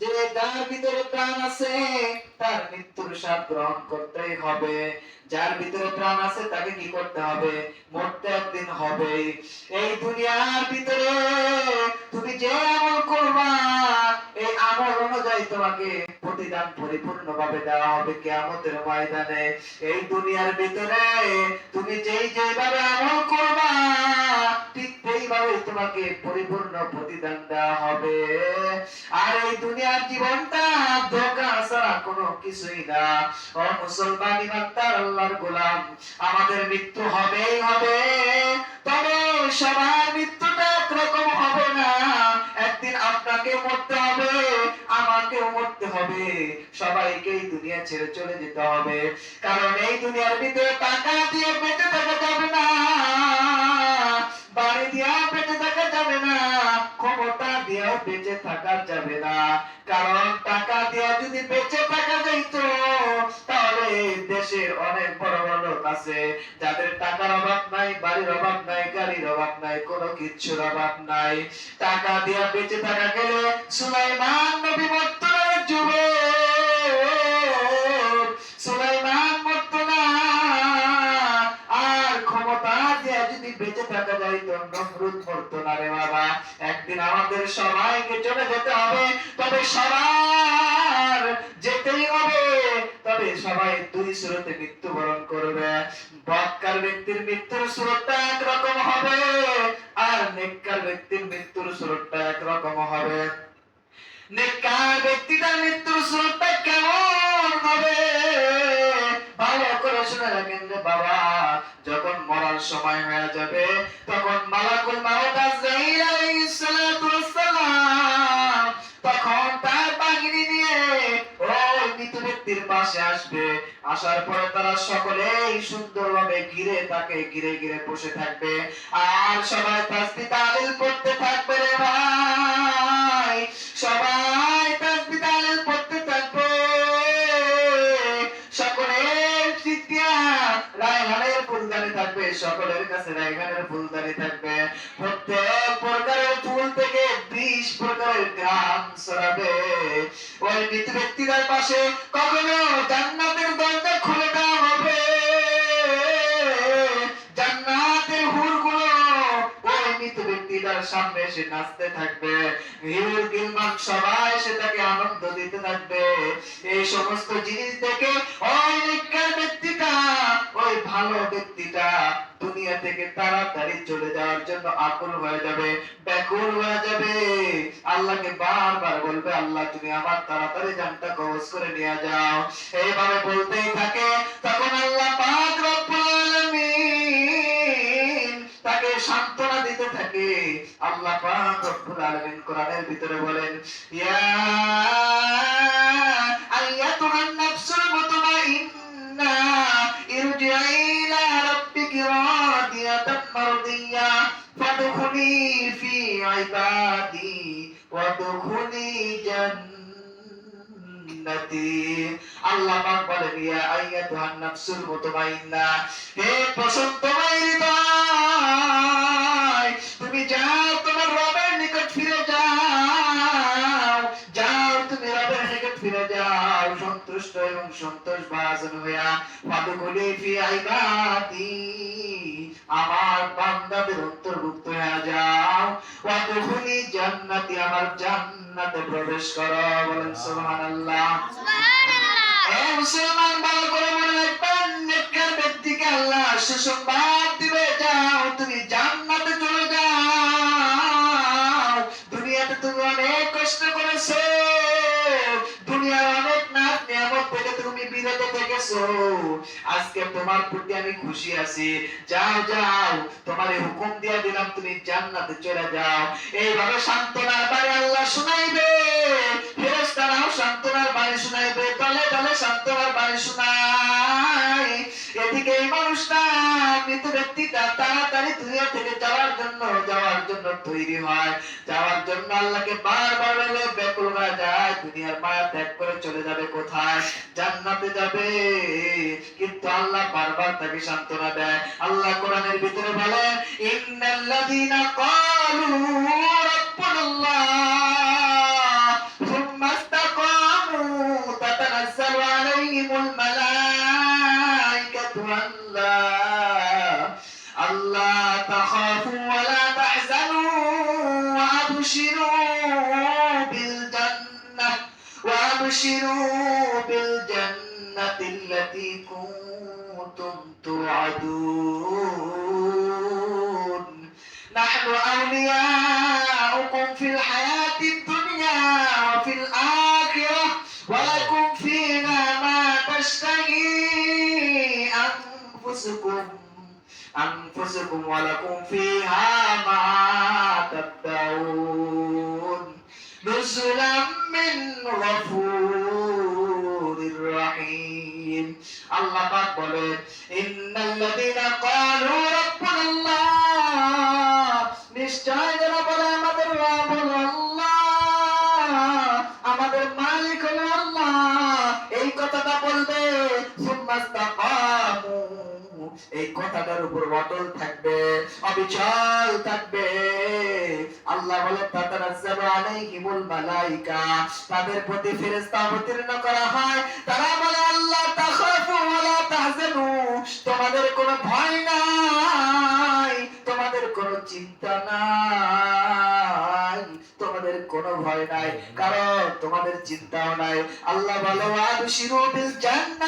যে যার ভিতরে প্রাণ আছে, তার মৃত্যুর স্বাদ গ্রহণ করতেই হবে। যার ভিতরে প্রাণ আছে, তাকে কি করতে হবে? মরতে একদিন হবে এই দুনিয়ার ভিতরে তুমি যে আমল করবা, এই আমল অনুযায়ী তোমাকে প্রতিদান পরিপূর্ণভাবে দেওয়া হবে কেয়ামতের ময়দানে। এই দুনিয়ার ভিতরে তুমি যেই যেভাবে আমল করবা, ঠিক সেইভাবে তোমাকে পরিপূর্ণ প্রতিদান দেওয়া হবে। আর এই দুনিয়ার জীবনটা ধোকা ছাড়া কোনো কিছুই না। ও মুসলমান ইমানদার, আল্লাহর গোলাম, আমাদের মৃত্যু হবেই হবে। তবে সবার মৃত্যুটা একরকম হবে না। একদিন আপনাকে মরতে হবে, আমাকেও মরতে হবে। সবাইকে এই দুনিয়া ছেড়ে চলে যেতে হবে। কারণ এই দুনিয়ার ভিতরে টাকা দিয়ে বেঁচে থাকা যাবে না। বাড়ি দিয়া বেঁচে থাকা যাবে না, ক্ষমতা দিয়েও বেঁচে থাকা যাবে না। কারণ টাকা দিয়া যদি বেঁচে থাকা যাইত, তাহলে দেশের অনেক বড় বড় লোক আছে। যাদের টাকার অভাব নাই, বাড়ির অভাব নাই, গাড়ির অভাব নাই, কোনো কিছুর অভাব নাই। টাকা দিয়া বেঁচে থাকা গেলে সুলাইমান নবী বর্তমানের যুগে যাইত নমরুদ মরত না রে বাবা। একদিন আমাদের সবাইকে চলে যেতে হবে, তবে সবার যেতেই হবে। তবে সবাই দুই স্রোতে মৃত্যুবরণ করবে। বৎকার ব্যক্তির মৃত্যুর স্রোতটা একরকম হবে, আর নেককার ব্যক্তির মৃত্যুর স্রোতটা একরকম হবে। নেককার ব্যক্তিটার মৃত্যুর স্রোতটা কেমন হবে? ভালো করে শুনে রাখেন যে বাবা। যখন মরার সময় হয়ে যাবে, তখন মালাকুল মাউত আজরাইল আলাইহিস সালাতু ওয়াসসালাম তখন তার বাহিনী নিয়ে ওই মৃত ব্যক্তির পাশে আসবে। আসার পরে তারা সকলেই সুন্দরভাবে ঘিরে তাকে ঘিরে ঘিরে বসে থাকবে। আর সবাই তাসবিহ তাহলিল পড়তে থাকবে রে ভাই। সবাই কাছে রায়হানের ফুলদানি থাকবে। প্রত্যেক প্রকারের ফুল থেকে বিশ প্রকারের গ্রাম ছড়াবে। ওই মৃত ব্যক্তিদের পাশে কখনো জান্নাতের দরজা খুলে দেওয়া হবে। জান্নাতের হুরগুলো ওই মৃত ব্যক্তিটার সামনে এসে নাচতে থাকবে। হিউর গিলমান সবাই আনন্দ দিতে থাকবে। এই সমস্ত জিনিস দেখে ওই নিকার ব্যক্তিটা ওই ভালো ব্যক্তিটা দুনিয়া থেকে তাড়াতাড়ি চলে যাওয়ার জন্য আকুল হয়ে যাবে, ব্যাকুল হয়ে যাবে। আল্লাহকে বারবার বলবে, আল্লাহ, তুমি আমার তাড়াতাড়ি জানটা কবজ করে নিয়ে যাও। এইভাবে বলতেই থাকে। তখন আল্লাহ পাক রব্বুল আলামিন তাকে সান্ত্বনা দিতে থাকে। আল্লাহ পাক রব্বুল আলামিন কোরআনের ভিতরে বলেন, ইয়া আইয়াতুহান ফাদখুলি ফি ইবাদি ওয়াদখুলি জান্নাতি। আল্লাহ পাক বলেন, ইয়া আইয়াতুহান নাফসুল মুতমাইন্না, হে প্রশান্তময় হৃদয় তুমি যাও, তোমার রবের নিকট ফিরে যাও যাও, তুমি রবের নিকট ফিরে যাও। সন্তুষ্ট এবং সন্তোষ ভাজন হইয়া ফাদুকুলি ফি আইবাদি আমার বান্দাদের অন্তর্ভুক্ত হয়ে যাও। ওয়াদখুলি জান্নাতি আমার জান্নাতে প্রবেশ করো বলেন সুবহানাল্লাহ। এ মুসলমান ভালো করে মনে রাখবেন নেককার ব্যক্তিকে আল্লাহ সুসংবাদ আজকে তোমার প্রতি আমি খুশি আছি। যাও যাও, তোমার হুকুম দিয়া দিলাম, তুমি জান্নাতে চলে যাও। এইভাবে সান্ত্বনার বাড়ি আল্লাহ শুনাইবে। ফেরেশতারাও সান্ত্বনার বাণী শুনাইবে। দলে দলে সান্ত্বনার বাণী শুনাই এদিকে এই মানুষটা মৃত তাড়াতাড়ি দুনিয়া থেকে যাওয়ার জন্য যাওয়ার জন্য তৈরি হয়। যাওয়ার জন্য আল্লাহকে বারবার বলে ব্যাকুল হয়ে যায়, দুনিয়ার মায়া ত্যাগ করে চলে যাবে কোথায়? জান্নাতে যাবে। কিন্তু আল্লাহ বারবার তাকে সান্ত্বনা দেয়। আল্লাহ কোরআনের ভিতরে বলে, ইন্নাল্লাযীনা ক্বালু রাব্বুনাল্লাহ। وأبشروا بالجنة التي كنتم توعدون. نحن أولياؤكم في الحياة الدنيا وفي الآخرة ولكم فيها ما تشتهي أنفسكم أنفسكم ولكم فيها ما تدعون. نزلا من غفور আল্লাহ পাক বলে, ইন্নাল্লাযীনা ক্বালু রাব্বুনা আল্লাহ নিশ্চয় যারা বলে আমাদের রব হলো আল্লাহ। আমাদের মালিক হলো আল্লাহ। এই কথাটা বলবে সুম্মাস্তাকামু এই কথাটার উপর অটল থাকবে, অবিচল থাকবে। আল্লাহ বলে তাতানাজ্জালু আলাইহিমুল মালাইকা। তাদের প্রতি ফেরেশতা অবতীর্ণ করা হয়। তারা বলে, আল্লাহ তাখাফু ওয়ালা তাহজানু। তোমাদের কোনো ভয় নাই, তোমাদের কোনো চিন্তা নাই, তোমাদের কোনো ভয় নাই। কারণ তোমাদের চিন্তাও নাই। আল্লাহ বলে আবশিরু বিল জান্নাতিল্লাতি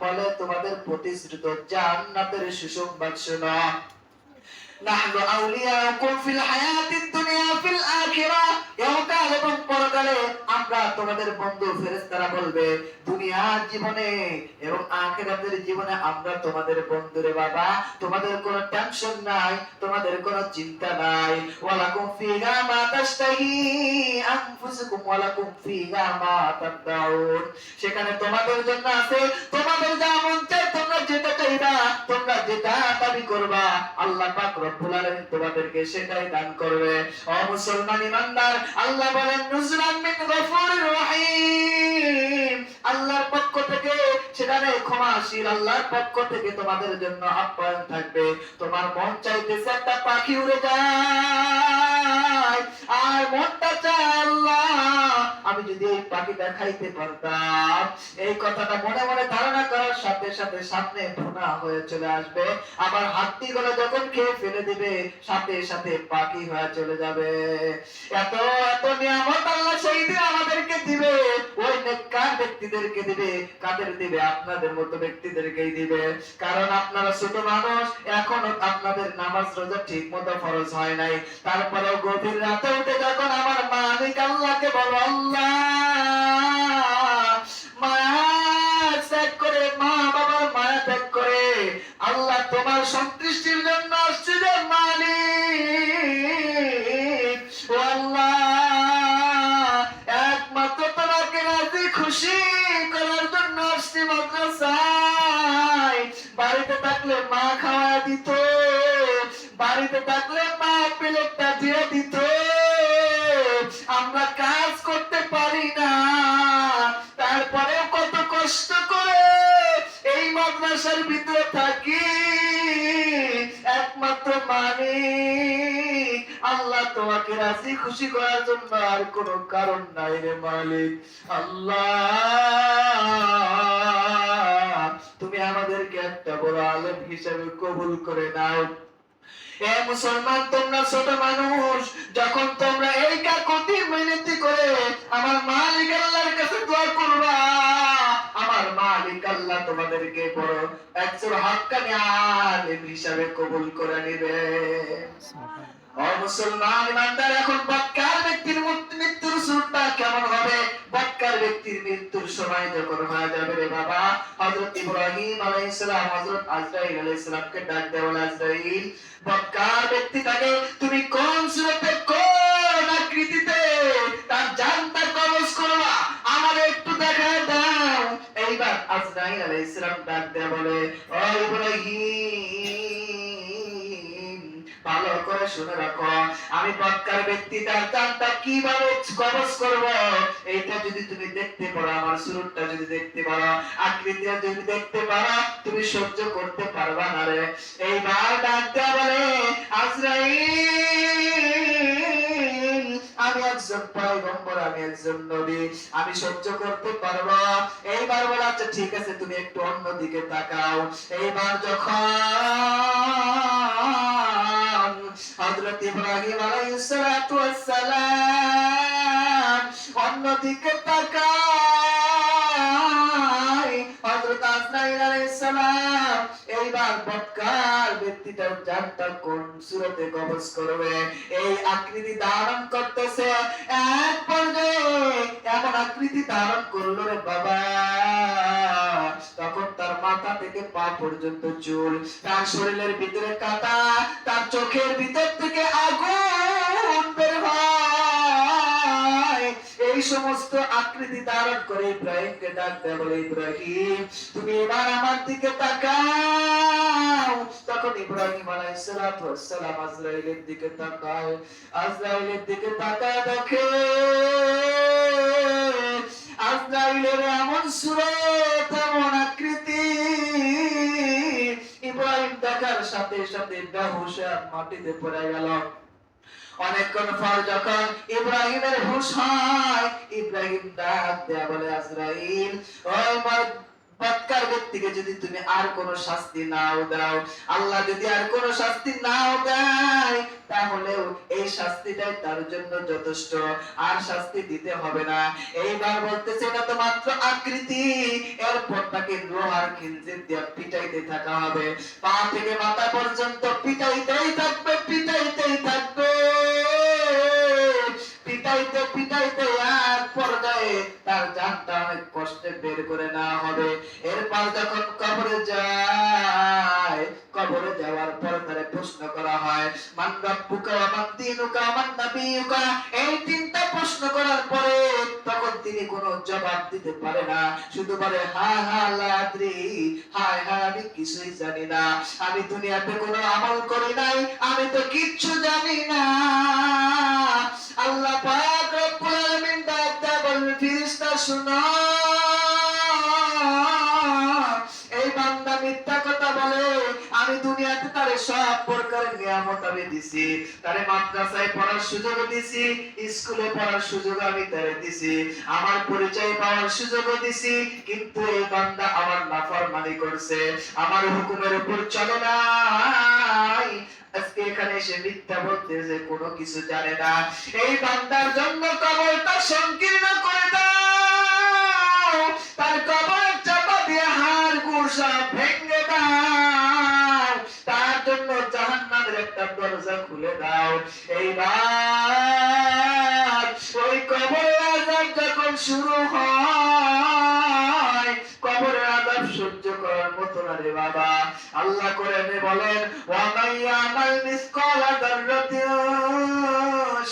বলে তোমাদের প্রতিশ্রুত জান্নাতের সুসংবাদ শোনা। নাহনু আউলিয়াউকুম ফিল হায়াতিদ দুনিয়া ফিল আখিরা। ইহকাল এবং পরকালে আমরা তোমাদের বন্ধু ফেরেশতারা বলবে, দুনিয়ার জীবনে এবং আখিরাতের জীবনে আমরা তোমাদের বন্ধু রে বাবা, তোমাদের কোনো টেনশন নাই, তোমাদের কোনো চিন্তা নাই। ওয়ালাকুম ফিহা মা তাশতাহি আনফুসুকুম, ওয়ালাকুম ফিহা মা তাদউন সেখানে তোমাদের জন্য আছে, তোমাদের যা মন চায় যেটা চাইবা তোমরা যেটা দাবি করবা, আল্লাহ পাক রব্বুল আলামিন তোমাদেরকে সেটাই দান করবে। মুসলমান ইমানদার, আল্লাহ বলেন মিন রহিম। আল্লাহর পক্ষ থেকে সেখানে ক্ষমাশীল, আল্লাহর পক্ষ থেকে তোমাদের জন্য আপ্যায়ন থাকবে। তোমার মন চাইতেছে একটা পাখি উড়ে যায়, আর মনটা চায় আল্লাহ, আমি যদি এই পাখিটা খাইতে পারতাম। এই কথাটা মনে মনে ধারণা করার সাথে সাথে সামনে ভুনা হয়ে চলে আসবে। আবার হাতি গুলো যখন খেয়ে ফেলে দিবে, সাথে সাথে পাখি হয়ে চলে যাবে। এত এত নিয়ামত আল্লাহ সেই দিন আমাদেরকে দিবে। ওই নেককার ব্যক্তিদেরকে দিবে, কাদের দিবে? আপনাদের মতো ব্যক্তিদেরকেই দিবে। কারণ আপনারা ছোট মানুষ, এখনও আপনাদের নামাজ রোজা ঠিক মতো ফরজ হয় নাই। তারপরেও গভীর রাতে উঠে যখন আমার মালিক আল্লাহকে বলো, আল্লাহ! সন্তুষ্টির জন্য আসছে মালিক। একমাত্র তোমাকে রাজি খুশি করার জন্য আসছি মাদ্রাসায়। বাড়িতে থাকলে মা খাওয়া দিত, বাড়িতে থাকলে মা প্লেটটা দিয়ে দিত। আমরা কাজ করতে পারি না তারপরে কত কষ্ট করে এই মাদ্রাসার ভিতরে থাকি। একমাত্র মালিক আল্লাহ তোমাকে রাজি খুশি করার জন্য আর কোনো কারণ নাই রে মালিক। আল্লাহ, তুমি আমাদেরকে একটা বড় আলেম হিসেবে কবুল করে নাও। এ মুসলমান, তোমরা ছোট মানুষ, যখন তোমরা এই কাকুতি মিনতি করে, আমার মালিক আল্লাহর কাছে দোয়া করবা আমার মালিক আল্লাহ তোমাদেরকে বড় একজন হাক্কানি আলেম হিসাবে কবুল করে নিবে। মুসলমান ইমানদার এখন বৎকার ব্যক্তির মৃত্যুর সুরটা কেমন হবে? বৎকার ব্যক্তির মৃত্যুর সময় যখন হয়ে যাবে রে বাবা হযরত ইব্রাহিম আলাইহিস সালাম হযরত আজরাইল আলাইহিস সালামকে ডাক দেওয়া আজরাইল বৎকার ব্যক্তিটাকে তুমি কোন সুরতে কোন আকৃতিতে তার জানটা কবজ করবা? আমার একটু দেখা দাও। আজরাইল আলাইহিস ডাক বলে শুনে রাখো। আমি বৎকার ব্যক্তি, তার কীভাবে করব? যদি তুমি দেখতে পারো, আমার সুরটা যদি দেখতে পারো, আকৃতিটা যদি দেখতে পারো, তুমি সহ্য করতে পারবা না রে। এইবার ডাক্তার বলে, আজরাইল একজন পয়গম্বর আমি একজন নবী আমি সহ্য করতে পারব। এইবার বলে আচ্ছা ঠিক আছে, তুমি একটু অন্য দিকে তাকাও। এইবার যখন হযরত ইব্রাহিম আলাইহিস সালাতু ওয়াস সালাম অন্যদিকে তাকায়, হযরত আজরাইল আলাইহিস সালাম এইবার বৎকার ব্যক্তিটার জানটা কোন সুরতে কবজ করবে? এই আকৃতি ধারণ করতেছে এক পর্যায়ে। এমন আকৃতি ধারণ করল রে বাবা। তখন তার মাথা থেকে পা পর্যন্ত চুল, তার শরীরের ভিতরে কাটা, তার চোখের ভিতর থেকে আগুন সমস্ত আকৃতি ধারণ করে ইব্রাহিমকে ডাক দেয় বলে, ইব্রাহিম, তুমি এবার আমার দিকে তাকাও। তখন ইব্রাহিম আলাইহিস সালাতু সালাম আজরাইলের দিকে তাকায়। আজরাইলের দিকে তাকায় দেখে আজরাইলের এমন সুরত, এমন আকৃতি। ইব্রাহিম দেখার সাথে সাথে বেহুশ মাটিতে পড়ে গেল। অনেকক্ষণ পর যখন ইব্রাহিমের হুশ হয়, ইব্রাহিম ডাক দেয়া বলে, আজরাইল ব্যক্তিকে যদি তুমি আর কোন শাস্তি নাও দাও, আল্লাহ যদি আর কোন শাস্তি নাও দেয়, তাহলেও এই শাস্তিটাই তার জন্য যথেষ্ট, আর শাস্তি দিতে হবে না। এইবার বলতেছে, এটা তো মাত্র আকৃতি, এরপর তাকে লোহার খিলজির দিয়ে পিটাইতে থাকা হবে। পা থেকে মাথা পর্যন্ত পিটাইতেই থাকবে পিটাইতেই থাকবে। পিটাইতে এক পর্যায়ে তার জানটা অনেক কষ্টে বের করে নেওয়া হবে। এরপর যখন কবরে যায়, কবরে যাওয়ার পর তারে প্রশ্ন করা হয়, মান রব্বুকা মান দীনুকা মান নাবিয়ুকা? এই তিনটা প্রশ্ন করার পরে তখন তিনি কোনো জবাব দিতে পারে না। শুধু বলে, হা হা লা আদ্রি হায় হায়, আমি কিছুই জানি না। আমি দুনিয়াতে কোনো আমল করি নাই, আমি তো কিচ্ছু জানি না। আল্লাহ পাক রব্বুল আলামিন ডাক দেয়া বললেন ফেরেশতা শুনো। মিথ্যা কথা বলে, আমি দুনিয়াতে তারে সব নিয়ামত আমি দিছি। তারে মাদ্রাসায় পড়ার সুযোগ দিছি, স্কুলে পড়ার সুযোগ আমি তারে দিছি। আমার পরিচয় পাওয়ার সুযোগ দিছি, কিন্তু এই বান্দা আমার নাফরমানি করছে। আমার হুকুমের উপর চলে নাই। আজকে এখানে এসে মিথ্যা বলতেছে কোনো কিছু জানে না। এই বান্দার জন্য কবরটা সংকীর্ণ করে দাও। তার গুড় ভেঙে দাও। তার জন্য জাহান্নামের একটা দরজা খুলে দাও। এইবার ওই কবরের আযাব যখন শুরু হয়, কবরের আযাব সহ্য করার মতো না রে বাবা। আল্লাহ কোরআনে বলেন ওয়া মাইয়ামাল মিসকালা যাররাতিন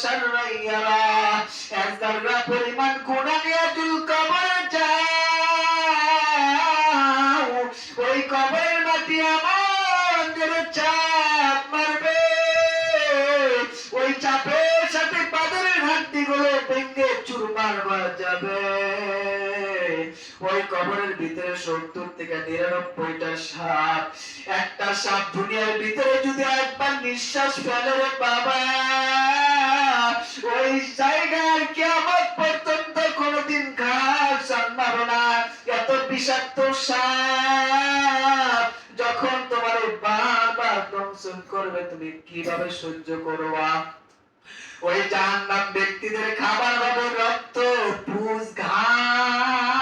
শাররান ইয়ারা এক পরিমাণ গুনাহ নিয়ে তুল কবরে ওই কবরের ভিতরে সত্তর থেকে নিরানব্বইটা সাপ। একটা সাপ দুনিয়ার ভিতরে যদি একবার নিঃশ্বাস ফেলে রে বাবা, ওই জায়গার কেমন পর্যন্ত কোনোদিন ঘাস জন্মাবে না। এত বিষাক্ত সাপ, যখন তোমার বারবার দংশন করবে, তুমি কীভাবে সহ্য করবা? ওই জাহান্নাম ব্যক্তিদের খাবার হবে রক্ত, পুষ ঘাম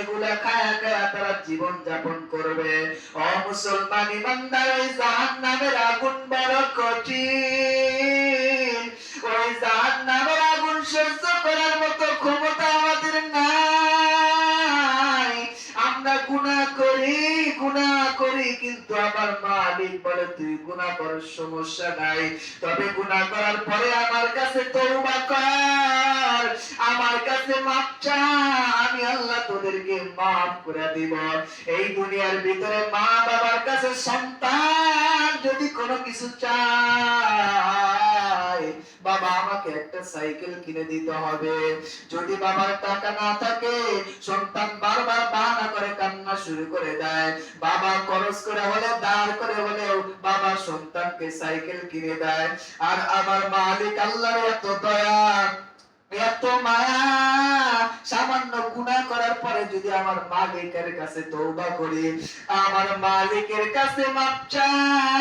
এগুলা খায়া খায়া তারা জীবন যাপন করবে। ও মুসলমান ইমানদার, ওই জাহান্নামের আগুন বড় কঠিন। ওই জাহান্নামের করি গুনাহ করি, কিন্তু আমার মালিক বলে, তুই গুনাহ করার সমস্যা নাই। তবে গুনাহ করার পরে আমার কাছে তওবা কর। আমার কাছে মাপ আমি আল্লাহ তোদেরকে মাফ করে দিব। এই দুনিয়ার ভিতরে মা বাবার কাছে সন্তান যদি কোনো কিছু চায় বাবা, আমাকে একটা সাইকেল কিনে দিতে হবে। যদি বাবার টাকা না থাকে, সন্তান বারবার বাহানা করে কান্না শুরু করে দেয়। বাবা খরচ করে হলে দাঁড় করে হলেও বাবা সন্তানকে সাইকেল কিনে দেয়। আর আমার মালিক আল্লাহর এত দয়া, এত মায়া, সামান্য গুনাহ করার পরে যদি আমার মালিকের কাছে তওবা করি, আমার মালিকের কাছে মাপ চাই।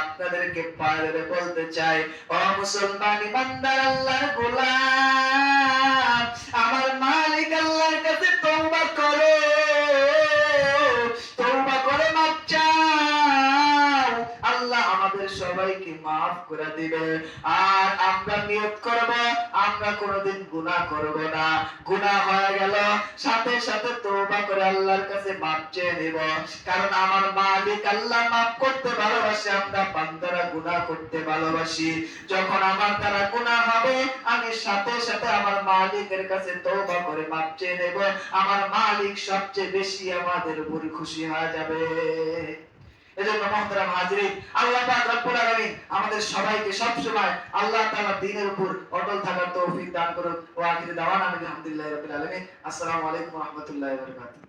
আপনাদেরকে পারে বলতে চাই। ও মুসলমান ইমানদার আল্লাহর গোলাম, আমার মালিক আল্লাহর কাছে তওবা করো। মাফ করে দিবে। আর আমরা নিয়ত করব, আমরা কোনোদিন গুনাহ করব না। গুনাহ হয়ে গেল, সাথে সাথে তওবা করে আল্লাহর কাছে মাপ চেয়ে নেব। কারণ আমার মালিক আল্লাহ মাফ করতে ভালোবাসে, আমরা বান্দারা গুনাহ করতে ভালোবাসি। যখন আমার দ্বারা গুনাহ হবে, আমি সাথে সাথে আমার মালিকের কাছে তওবা করে মাপ চেয়ে নেব। আমার মালিক সবচেয়ে বেশি আমাদের উপর খুশি হয়ে যাবে। এজন্য মহতরাম হাজরিন আল্লাহ পাক রব্বুল আলামিন আমাদের সবাইকে সব সময় আল্লাহ তাআলা দ্বীনের উপর অটল থাকার তৌফিক দান করুন ওয়া আখির দাওয়ানা আলহামদুলিল্লাহি রাব্বিল আলামিন। আসসালামু আলাইকুম ওয়া রাহমাতুল্লাহি ওয়া বারাকাতুহু।